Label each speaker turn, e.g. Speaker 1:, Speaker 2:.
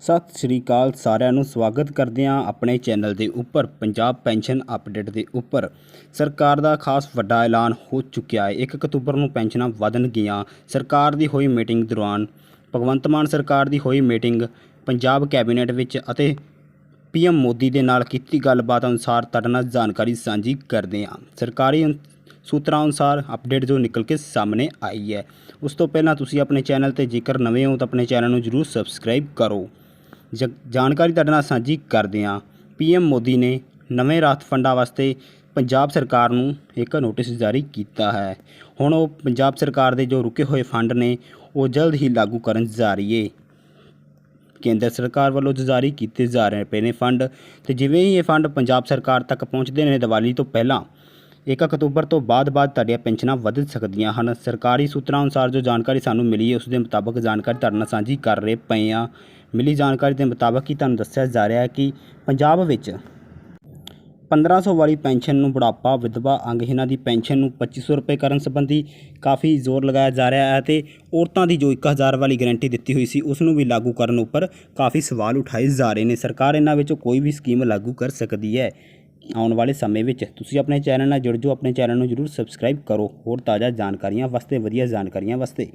Speaker 1: ਸਤਿ ਸ਼੍ਰੀ ਅਕਾਲ ਸਾਰਿਆਂ ਨੂੰ, ਸਵਾਗਤ ਕਰਦੇ ਹਾਂ ਆਪਣੇ ਚੈਨਲ ਦੇ ਉੱਪਰ, ਪੰਜਾਬ ਪੈਨਸ਼ਨ ਅਪਡੇਟ ਦੇ ਉੱਪਰ। ਸਰਕਾਰ ਦਾ ਖਾਸ ਵੱਡਾ ਐਲਾਨ ਹੋ ਚੁੱਕਿਆ ਹੈ। 1 ਅਕਤੂਬਰ ਨੂੰ ਪੈਨਸ਼ਨਾਂ ਵਧਣਗੀਆਂ। ਸਰਕਾਰ ਦੀ ਹੋਈ ਮੀਟਿੰਗ ਦੌਰਾਨ, ਭਗਵੰਤ ਮਾਨ ਸਰਕਾਰ ਦੀ ਹੋਈ ਮੀਟਿੰਗ ਪੰਜਾਬ ਕੈਬਨਿਟ ਵਿੱਚ ਅਤੇ ਪੀਐਮ ਮੋਦੀ ਦੇ ਨਾਲ ਕੀਤੀ ਗੱਲਬਾਤ ਅਨੁਸਾਰ ਤੁਹਾਡੇ ਨਾਲ ਜਾਣਕਾਰੀ ਸਾਂਝੀ ਕਰਦੇ ਹਾਂ। ਸਰਕਾਰੀ ਅਨ- ਸੂਤਰਾਂ ਅਨੁਸਾਰ ਅਪਡੇਟ ਜੋ ਨਿਕਲ ਕੇ ਸਾਹਮਣੇ ਆਈ ਹੈ। ਉਸ ਤੋਂ ਪਹਿਲਾਂ ਤੁਸੀਂ ਆਪਣੇ ਚੈਨਲ ਤੇ ਜੇਕਰ ਨਵੇਂ ਹੋ ਤਾਂ ਆਪਣੇ ਚੈਨਲ ਨੂੰ ਜਰੂਰ ਸਬਸਕ੍ਰਾਈਬ ਕਰੋ। ਜ- ਜਾਣਕਾਰੀ ਤੁਹਾਡੇ ਨਾਲ ਸਾਂਝੀ ਕਰਦੇ ਹਾਂ। ਪੀਐਮ ਮੋਦੀ ਨੇ ਨਵੇਂ ਰਾਹਤ ਫੰਡਾਂ ਵਾਸਤੇ ਪੰਜਾਬ ਸਰਕਾਰ ਨੂੰ ਇੱਕ ਨੋਟਿਸ ਜਾਰੀ ਕੀਤਾ ਹੈ। ਹੁਣ ਉਹ ਪੰਜਾਬ ਸਰਕਾਰ ਦੇ ਜੋ ਰੁਕੇ ਹੋਏ ਫੰਡ ਨੇ, ਉਹ ਜਲਦ ਹੀ ਲਾਗੂ ਕਰਨ ਜਾ ਰਹੀ ਹੈ ਕੇਂਦਰ ਸਰਕਾਰ ਵੱਲੋਂ ਜਾਰੀ ਕੀਤੇ ਜਾ ਰਹੇ ਪਏ ਨੇ ਫੰਡ, ਤੇ ਜਿਵੇਂ ਹੀ ਇਹ ਫੰਡ ਪੰਜਾਬ ਸਰਕਾਰ ਤੱਕ ਪਹੁੰਚਦੇ ਨੇ ਦੀਵਾਲੀ ਤੋਂ ਪਹਿਲਾਂ 1 ਅਕਤੂਬਰ ਤੋਂ ਬਾਅਦ ਬਾਅਦ ਤੁਹਾਡੀਆਂ ਪੈਨਸ਼ਨਾਂ ਵਧ ਸਕਦੀਆਂ ਹਨ। ਸਰਕਾਰੀ ਸੂਤਰਾਂ ਅਨੁਸਾਰ ਜੋ ਜਾਣਕਾਰੀ ਸਾਨੂੰ ਮਿਲੀ ਹੈ, ਉਸ ਦੇ ਮੁਤਾਬਕ ਜਾਣਕਾਰੀ ਤੁਹਾਡੇ ਨਾਲ ਸਾਂਝੀ ਕਰ ਰਹੇ ਪਏ ਆ ਮਿਲੀ ਜਾਣਕਾਰੀ ਦੇ ਮੁਤਾਬਕ ਹੀ ਤੁਹਾਨੂੰ ਦੱਸਿਆ ਜਾ ਰਿਹਾ ਹੈ ਕਿ ਪੰਜਾਬ ਵਿੱਚ 1500 ਵਾਲੀ ਪੈਨਸ਼ਨ ਨੂੰ ਬੁਢਾਪਾ, ਵਿਧਵਾ ਅੰਗਹੀਣਾਂ ਦੀ ਪੈਨਸ਼ਨ ਨੂੰ 2500 ਰੁਪਏ ਕਰਨ ਸੰਬੰਧੀ ਕਾਫੀ ਜ਼ੋਰ ਲਗਾਇਆ ਜਾ ਰਿਹਾ ਹੈ ਤੇ ਔਰਤਾਂ ਦੀ ਜੋ 1000 ਵਾਲੀ ਗਾਰੰਟੀ ਦਿੱਤੀ ਹੋਈ ਸੀ, ਉਸ ਨੂੰ ਵੀ ਲਾਗੂ ਕਰਨ ਉੱਪਰ ਕਾਫੀ ਸਵਾਲ ਉਠਾਏ ਜਾ ਰਹੇ ਨੇ। ਸਰਕਾਰ ਇਹਨਾਂ ਵਿੱਚੋਂ ਕੋਈ ਵੀ ਸਕੀਮ ਲਾਗੂ ਕਰ ਸਕਦੀ ਹੈ। ਆਉਣ ਵਾਲੇ ਸਮੇਂ ਵਿੱਚ ਤੁਸੀਂ ਆਪਣੇ ਚੈਨਲ ਨਾਲ ਜੁੜ ਜਾਓ, ਆਪਣੇ ਚੈਨਲ ਨੂੰ ਜਰੂਰ ਸਬਸਕ੍ਰਾਈਬ ਕਰੋ। ਹੋਰ ਤਾਜ਼ਾ ਜਾਣਕਾਰੀਆਂ ਵਾਸਤੇ, ਵਧੀਆ ਜਾਣਕਾਰੀਆਂ ਵਾਸਤੇ